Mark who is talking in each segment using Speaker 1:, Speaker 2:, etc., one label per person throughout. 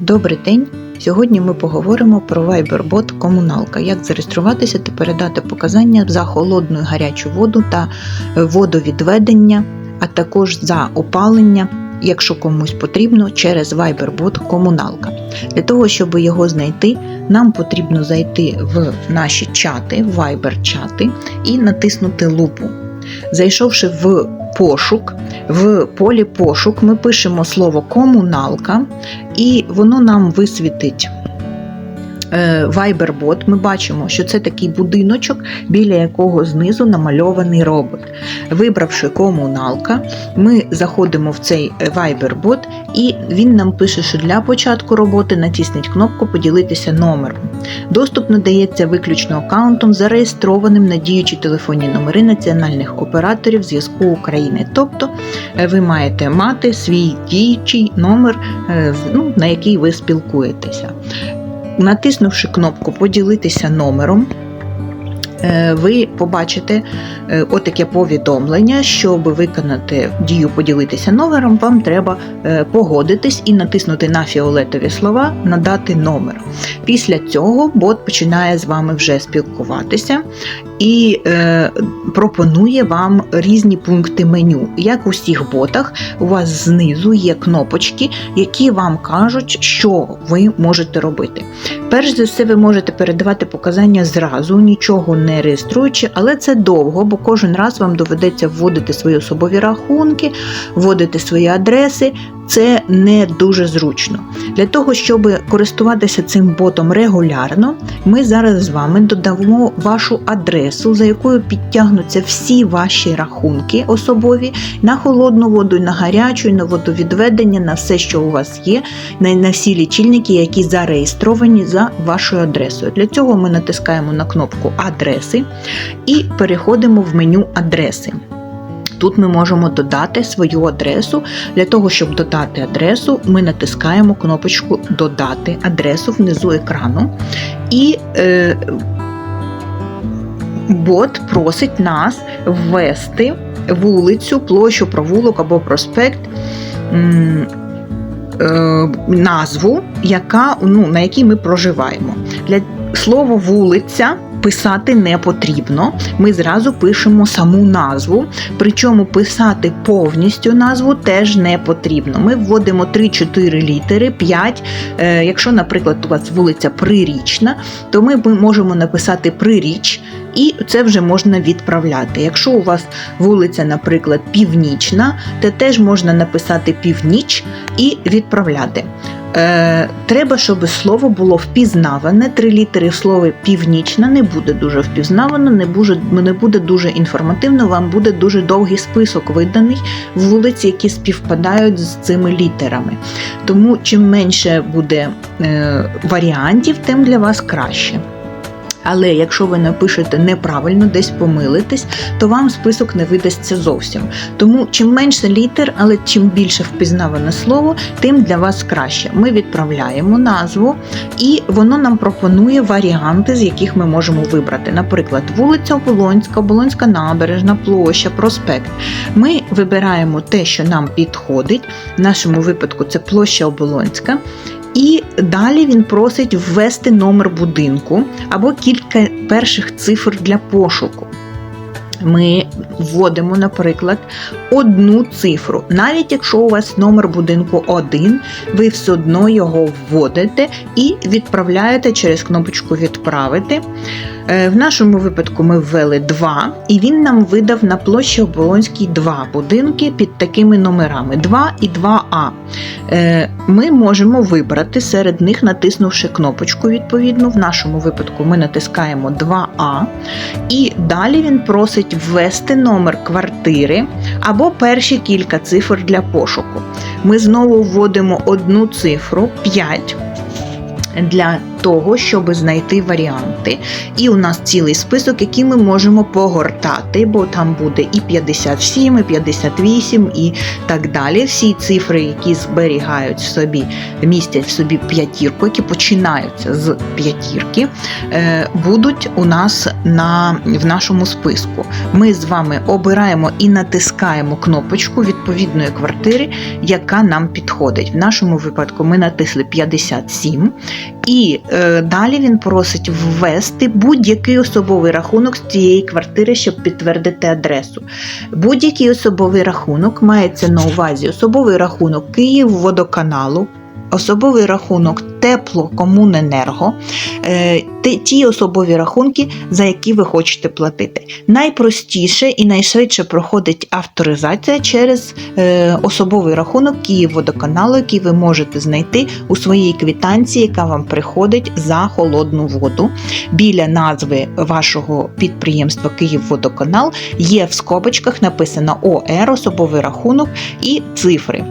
Speaker 1: Добрий день! Сьогодні ми поговоримо про Viberbot Комуналка, як зареєструватися та передати показання за холодну і гарячу воду та водовідведення, а також за опалення, якщо комусь потрібно, через Viberbot Комуналка. Для того, щоб його знайти, нам потрібно зайти в наші чати, Viber-чати і натиснути лупу. Зайшовши в пошук, в полі пошук ми пишемо слово комуналка, і воно нам висвітить Viberbot. Ми бачимо, що це такий будиночок, біля якого знизу намальований робот. Вибравши комуналка, ми заходимо в цей Viberbot, і він нам пише, що для початку роботи натисніть кнопку Поділитися номером. Доступ надається виключно аккаунтом, зареєстрованим на діючі телефонні номери національних операторів зв'язку України. Тобто е, ви маєте мати свій діючий номер, е, ну, на який ви спілкуєтеся. Натиснувши кнопку Поділитися номером, е, ви побачите е, отаке повідомлення, щоб виконати дію поділитися номером, вам треба е, погодитись і натиснути на фіолетові слова Надати номер. Після цього бот починає з вами вже спілкуватися і е, пропонує вам різні пункти меню. Як у всіх ботах, у вас знизу є кнопочки, які вам кажуть, що ви можете робити. Перш за все, ви можете передавати показання зразу, нічого не реєструючи, але це довго, бо кожен раз вам доведеться вводити свої особові рахунки, вводити свої адреси. Це не дуже зручно. Для того, щоб користуватися цим ботом регулярно, ми зараз з вами додамо вашу адресу, за якою підтягнуться всі ваші рахунки особові на холодну воду, на гарячу, на водовідведення, на все, що у вас є, на всі лічильники, які зареєстровані за вашою адресою. Для цього ми натискаємо на кнопку Адреси і переходимо в меню Адреси. Тут ми можемо додати свою адресу. Для того, щоб додати адресу, ми натискаємо кнопочку Додати адресу внизу екрану. І е, бот просить нас ввести вулицю, площу, провулок або проспект. е, Назву, яка, ну, на якій ми проживаємо. Для слова вулиця писати не потрібно. Ми зразу пишемо саму назву, причому писати повністю назву теж не потрібно. Ми вводимо 3-4 літери, 5. Е, Якщо, наприклад, у вас вулиця Прирічна, то ми можемо написати Приріч. І це вже можна відправляти. Якщо у вас вулиця, наприклад, Північна, то теж можна написати північ і відправляти. Е, треба, щоб слово було впізнаване. Три літери в слові північна не буде дуже впізнавано, не буде, не буде дуже інформативно, вам буде дуже довгий список виданий вулиць, які співпадають з цими літерами. Тому чим менше буде е, варіантів, тим для вас краще. Але якщо ви напишете неправильно, десь помилитесь, то вам список не видасться зовсім. Тому чим менше літер, але чим більше впізнаване слово, тим для вас краще. Ми відправляємо назву, і воно нам пропонує варіанти, з яких ми можемо вибрати. Наприклад, вулиця Оболонська, Оболонська набережна, площа, проспект. Ми вибираємо те, що нам підходить. В нашому випадку це площа Оболонська. І далі він просить ввести номер будинку або кілька перших цифр для пошуку. Ми вводимо, наприклад, одну цифру. Навіть якщо у вас номер будинку 1, ви все одно його вводите і відправляєте через кнопочку Відправити. Е, В нашому випадку ми ввели 2, і він нам видав на площі Оболонській 2 будинки під такими номерами 2 і 2А. Е, Ми можемо вибрати серед них, натиснувши кнопочку відповідно. В нашому випадку ми натискаємо 2А. І далі він просить ввести номер квартири або перші кілька цифр для пошуку. Ми знову вводимо одну цифру 5 для того, щоб знайти варіанти. І у нас цілий список, який ми можемо погортати, бо там буде і 57, і 58, і так далі. Всі цифри, які зберігають в собі, містять в собі п'ятірку, які починаються з п'ятірки, е, будуть у нас на, в нашому списку. Ми з вами обираємо і натискаємо кнопочку відповідної квартири, яка нам підходить. В нашому випадку ми натисли 57, і далі він просить ввести будь-який особовий рахунок з цієї квартири, щоб підтвердити адресу. Будь-який особовий рахунок мається на увазі особовий рахунок Київводоканалу, особовий рахунок Теплокомуненерго, е, те- ті особові рахунки, за які ви хочете платити. Найпростіше і найшвидше проходить авторизація через е, особовий рахунок Київводоканалу, який ви можете знайти у своїй квитанції, яка вам приходить за холодну воду. Біля назви вашого підприємства Київводоканал є в скобочках написано ОР, особовий рахунок і цифри,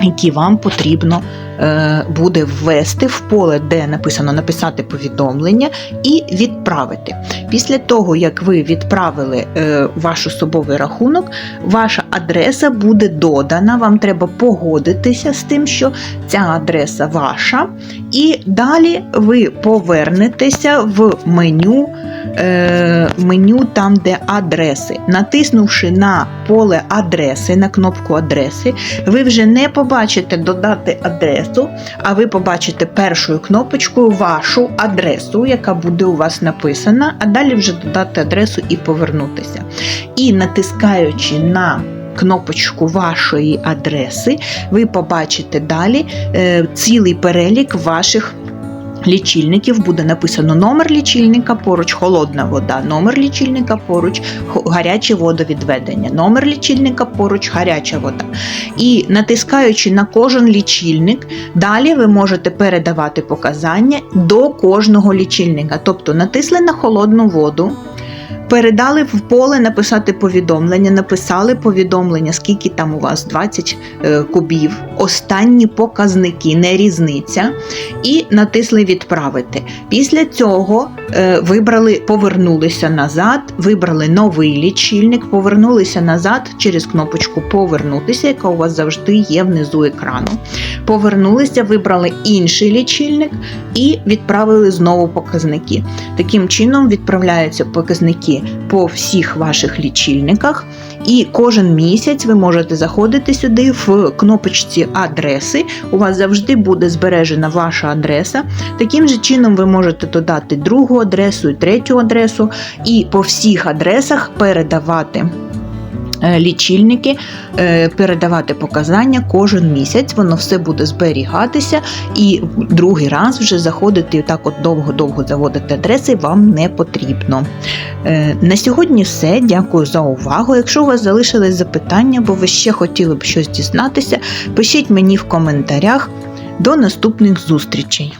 Speaker 1: які вам потрібно е, буде ввести в поле, де написано написати повідомлення і відправити. Після того, як ви відправили е, ваш особовий рахунок, ваша адреса буде додана. Вам треба погодитися з тим, що ця адреса ваша, і далі ви повернетеся в меню. е, Меню там, де адреси. Натиснувши на поле адреси, на кнопку адреси, ви вже не побачите додати адресу, а ви побачите першою кнопочкою вашу адресу, яка буде у вас написана, а далі вже додати адресу і повернутися. І натискаючи на кнопочку вашої адреси, ви побачите далі е, цілий перелік ваших. Лічильників буде написано номер лічильника, поруч холодна вода, номер лічильника, поруч гаряче водовідведення, номер лічильника, поруч гаряча вода. І натискаючи на кожен лічильник, далі ви можете передавати показання до кожного лічильника. Тобто натисли на холодну воду, передали в поле написати повідомлення, написали повідомлення, скільки там у вас 20 е, кубів, останні показники, не різниця, і натисли відправити. Після цього е, вибрали, повернулися назад, вибрали новий лічильник, повернулися назад через кнопочку Повернутися, яка у вас завжди є внизу екрану. Повернулися, вибрали інший лічильник і відправили знову показники. Таким чином відправляються показники по всіх ваших лічильниках, і кожен місяць ви можете заходити сюди в кнопочці адреси. У вас завжди буде збережена ваша адреса. Таким же чином ви можете додати другу адресу і третю адресу, і по всіх адресах передавати. Е, Лічильники е, передавати показання кожен місяць, воно все буде зберігатися, і другий раз вже заходити так от довго-довго заводити адреси вам не потрібно. Е, На сьогодні все. Дякую за увагу. Якщо у вас залишились запитання, або ви ще хотіли б щось дізнатися, пишіть мені в коментарях. До наступних зустрічей!